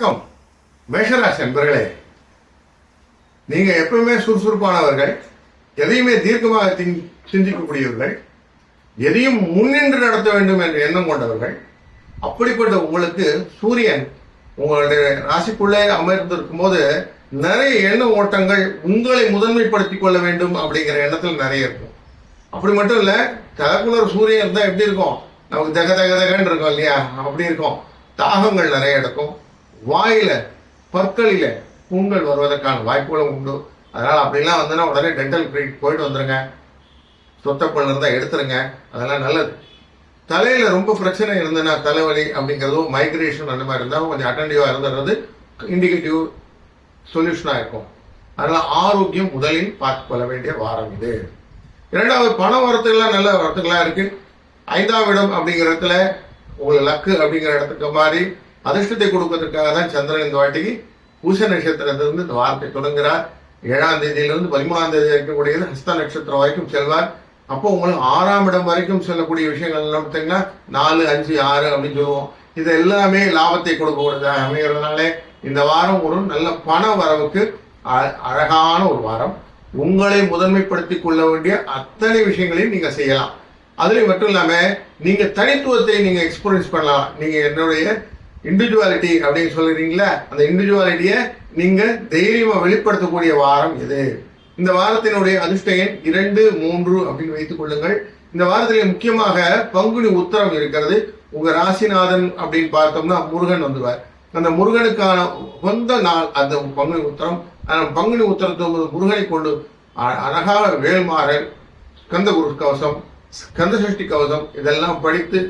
வணக்கம். மேஷராசி நண்பர்களே நீங்க எப்பவுமே சுறுசுறுப்பானவர்கள் எதையுமே தீர்க்கமாக சிந்திக்கக்கூடியவர்கள் எதையும் முன்னின்று நடத்த வேண்டும் என்ற எண்ணம் கொண்டவர்கள் அப்படிப்பட்ட உங்களுக்கு சூரியன் உங்களுடைய ராசிக்குள்ளே அமர்ந்திருக்கும் போது நிறைய எண்ண ஓட்டங்கள் உங்களை முதன்மைப்படுத்திக் கொள்ள வேண்டும் அப்படிங்கிற எண்ணத்தில் நிறைய இருக்கும். அப்படி மட்டும் இல்ல தலைக்குள்ள சூரியன் தான் எப்படி இருக்கும்? நமக்கு தக தக தகன்னு இருக்கும் இல்லையா? அப்படி இருக்கும். தாகங்கள் நிறைய எடுக்கும். வாயில பற்களில புண்கள் வருவதற்கான வாய்ப்புகளும் உண்டு. அதனால அப்படிலாம் வந்தனா உடனே டென்டல் கிளினிக் போயிட்டு வந்துருங்க. சொத்தப்பல் இருந்தால் எடுத்துருங்க. அதெல்லாம் நல்லது. தலையில ரொம்ப பிரச்சனை இருந்ததுன்னா தலைவலி அப்படிங்கிறதும் மைக்ரேஷன் அந்த மாதிரி இருந்தால் கொஞ்சம் அட்டன்டிவாக இருந்துறது இண்டிகேட்டிவ் சொல்யூஷனாக இருக்கும். அதனால ஆரோக்கியம் முதலில் பார்த்து கொள்ள வேண்டிய வாரம் இது. இரண்டாவது பண வரத்துக்கெல்லாம் நல்ல வரத்துக்கெல்லாம் இருக்கு. ஐந்தாம் இடம் அப்படிங்கிற இடத்துல உங்களுக்கு லக்கு அப்படிங்கிற இடத்துக்கு மாதிரி அதிர்ஷ்டத்தை கொடுப்பதற்காக தான் சந்திரன் இந்த வாட்டிக்கு பூச நட்சத்திரத்திலிருந்து இந்த வார்த்தை தொடங்குகிறார். ஏழாம் தேதியிலிருந்து பதிமூணாம் தேதி இருக்கக்கூடிய ஹஸ்த நட்சத்திரம் வரைக்கும் செல்வார். அப்போ உங்களுக்கு ஆறாம் இடம் வரைக்கும் செல்லக்கூடிய விஷயங்கள் எல்லாம் பார்த்தீங்கன்னா நாலு அஞ்சு ஆறு அப்படின்னு சொல்லுவோம். இது எல்லாமே லாபத்தை கொடுக்கக்கூடியது அமைகிறதுனால இந்த வாரம் ஒரு நல்ல பண வரவுக்கு அ- அழகான ஒரு வாரம். உங்களை முதன்மைப்படுத்தி கொள்ள வேண்டிய அத்தனை விஷயங்களையும் நீங்க செய்யலாம். அதுலேயும் மட்டும் இல்லாமல் நீங்க தனித்துவத்தை நீங்க எக்ஸ்பீரியன்ஸ் பண்ணலாம். நீங்க என்னுடைய இண்டிவிஜுவாலிட்டி அப்படின்னு சொல்லுறீங்களா அந்த இண்டிவிஜுவாலிட்டியை நீங்க தைரியமா வெளிப்படுத்தக்கூடிய வாரம் இது இந்த வாரத்தினுடைய அதிர்ஷ்ட எண் இரண்டு மூன்று அப்படின்னு வைத்துக் கொள்ளுங்கள். இந்த வாரத்திலே முக்கியமாக பங்குனி உத்தரம் இருக்கிறது. உங்க ராசிநாதன் அப்படின்னு பார்த்தோம்னா முருகன் வந்துவார் அந்த முருகனுக்கான சொந்த நாள் அந்த பங்குனி உத்தரம். பங்குனி உத்தரத்தை முருகனை கொண்டு அ- அழகாக வேல்மாறன் கந்த குரு கவசம் கந்தசஷ்டி கவசம் இதெல்லாம் படித்து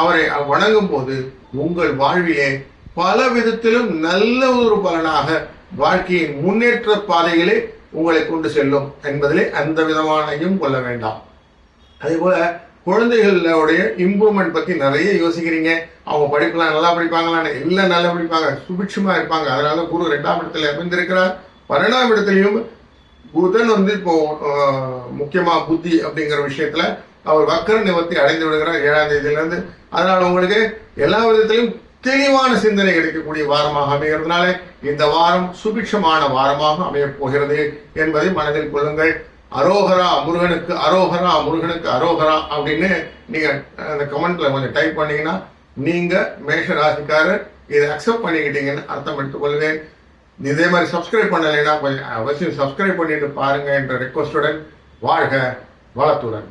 அவரை வணங்கும் போது உங்கள் வாழ்விலே பல விதத்திலும் நல்ல ஒரு பலனாக வாழ்க்கையின் முன்னேற்ற பாதைகளே உங்களை கொண்டு செல்லும் என்பதிலே அந்த விதமானையும் கொள்ள வேண்டாம். அதே போல குழந்தைகளுடைய இம்ப்ரூவ்மெண்ட் பத்தி நிறைய யோசிக்கிறீங்க. அவங்க படிக்கலாம் நல்லா படிப்பாங்களான்னு? இல்லை நல்லா படிப்பாங்க. சுபிட்சமா இருப்பாங்க. அதனால குரு ரெண்டாம் இடத்துல அமைந்திருக்கிறார் பன்னெண்டாம் இடத்துலையும் புதன் வந்து இப்போ முக்கியமா புத்தி அப்படிங்கிற விஷயத்துல அவர் வக்கர நிவர்த்தி அடைந்து விடுகிறார் ஏழாம் தேதியிலிருந்து. அதனால் உங்களுக்கு எல்லா விதத்திலும் தெளிவான சிந்தனை கிடைக்கக்கூடிய வாரமாக அமைகிறதுனால இந்த வாரம் சுபிட்சமான வாரமாக அமையப் போகிறது என்பதை மனதில் கொள்ளுங்கள். அரோகரா முருகனுக்கு அரோகரா முருகனுக்கு அரோகரா அப்படின்னு நீங்க அந்த கமெண்ட்ல கொஞ்சம் டைப் பண்ணீங்கன்னா நீங்க மேஷ ராசிக்காரர் இதை அக்செப்ட் பண்ணிக்கிட்டீங்கன்னு அர்த்தம் எடுத்துக்கொள்வேன் இதே மாதிரி சப்ஸ்கிரைப் பண்ணலைன்னா கொஞ்சம் அவசியம் சப்ஸ்கிரைப் பண்ணிட்டு பாருங்க என்ற ரெக்வஸ்டுடன் வாழ்க வளத்துடன்.